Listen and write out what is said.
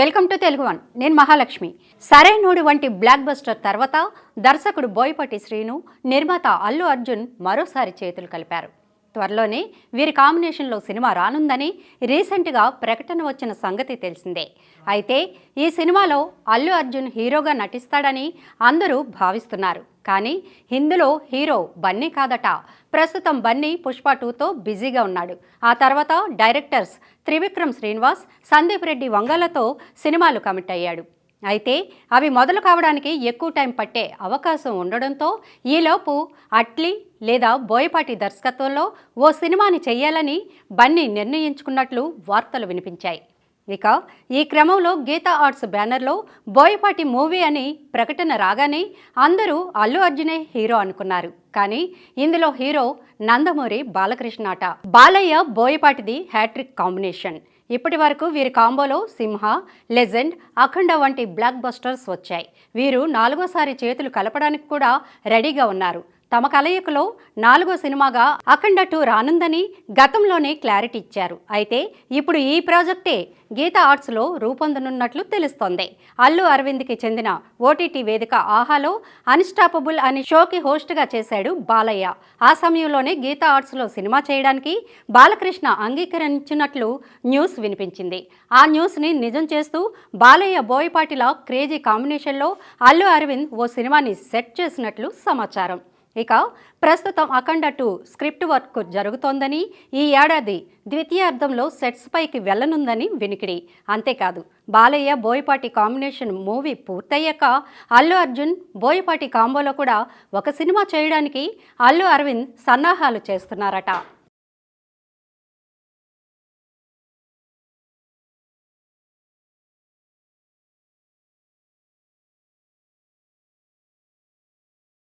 Welcome to Telugu one. నేను మహాలక్ష్మి. సరైనోడు వంటి block buster తర్వాత దర్శకుడు బోయపాటి శ్రీను నిర్మాత అల్లు అర్జున్ మరోసారి చేతులు కలిపారు. త్వరలోనే వీరి కాంబినేషన్లో సినిమా రానుందని రీసెంట్గా ప్రకటన వచ్చిన సంగతి తెలిసిందే. అయితే ఈ సినిమాలో అల్లు అర్జున్ హీరోగా నటిస్తాడని అందరూ భావిస్తున్నారు. కానీ హిందులో హీరో బన్నీ కాదట. ప్రస్తుతం బన్నీ పుష్ప టూతో బిజీగా ఉన్నాడు. ఆ తర్వాత డైరెక్టర్స్ త్రివిక్రమ్ శ్రీనివాస్ సందీప్ రెడ్డి వంగలతో సినిమాలు కమిట్ అయ్యాడు. అయితే అవి మొదలు కావడానికి ఎక్కువ టైం పట్టే అవకాశం ఉండడంతో ఈలోపు అట్లీ లేదా బోయపాటి దర్శకత్వంలో ఓ సినిమాని చేయాలని బన్నీ నిర్ణయించుకున్నట్లు వార్తలు వినిపించాయి. ఇక ఈ క్రమంలో గీతా ఆర్ట్స్ బ్యానర్లో బోయపాటి మూవీ అని ప్రకటన రాగానే అందరూ అల్లు అర్జునే హీరో అనుకున్నారు. కానీ ఇందులో హీరో నందమూరి బాలకృష్ణ అట బాలయ్య బోయపాటిది హ్యాట్రిక్ కాంబినేషన్. ఇప్పటి వరకు వీరి కాంబోలో సింహ లెజెండ్ అఖండ వంటి బ్లాక్ బస్టర్స్ వచ్చాయి. వీరు నాలుగోసారి చేతులు కలపడానికి కూడా రెడీగా ఉన్నారు. తమ కలయికలో నాలుగో సినిమాగా అఖండ టూ రానుందని గతంలోనే క్లారిటీ ఇచ్చారు. అయితే ఇప్పుడు ఈ ప్రాజెక్టే గీతా ఆర్ట్స్లో రూపొందనున్నట్లు తెలుస్తోంది. అల్లు అరవింద్కి చెందిన ఓటీటీ వేదిక ఆహాలో అన్స్టాపబుల్ అనే షోకి హోస్ట్గా చేశాడు బాలయ్య. ఆ సమయంలోనే గీతా ఆర్ట్స్లో సినిమా చేయడానికి బాలకృష్ణ అంగీకరించినట్లు న్యూస్ వినిపించింది. ఆ న్యూస్ని నిజం చేస్తూ బాలయ్య బోయపాటిల క్రేజీ కాంబినేషన్లో అల్లు అరవింద్ ఓ సినిమాని సెట్ చేసినట్లు సమాచారం. ఇక ప్రస్తుతం అఖండ టూ స్క్రిప్ట్ వర్క్ జరుగుతోందని ఈ ఏడాది ద్వితీయార్థంలో సెట్స్ పైకి వెళ్ళనుందని వినికిడి. అంతేకాదు బాలయ్య బోయపాటి కాంబినేషన్ మూవీ పూర్తయ్యాక అల్లు అర్జున్ బోయపాటి కాంబోలో కూడా ఒక సినిమా చేయడానికి అల్లు అరవింద్ సన్నాహాలు చేస్తున్నారట.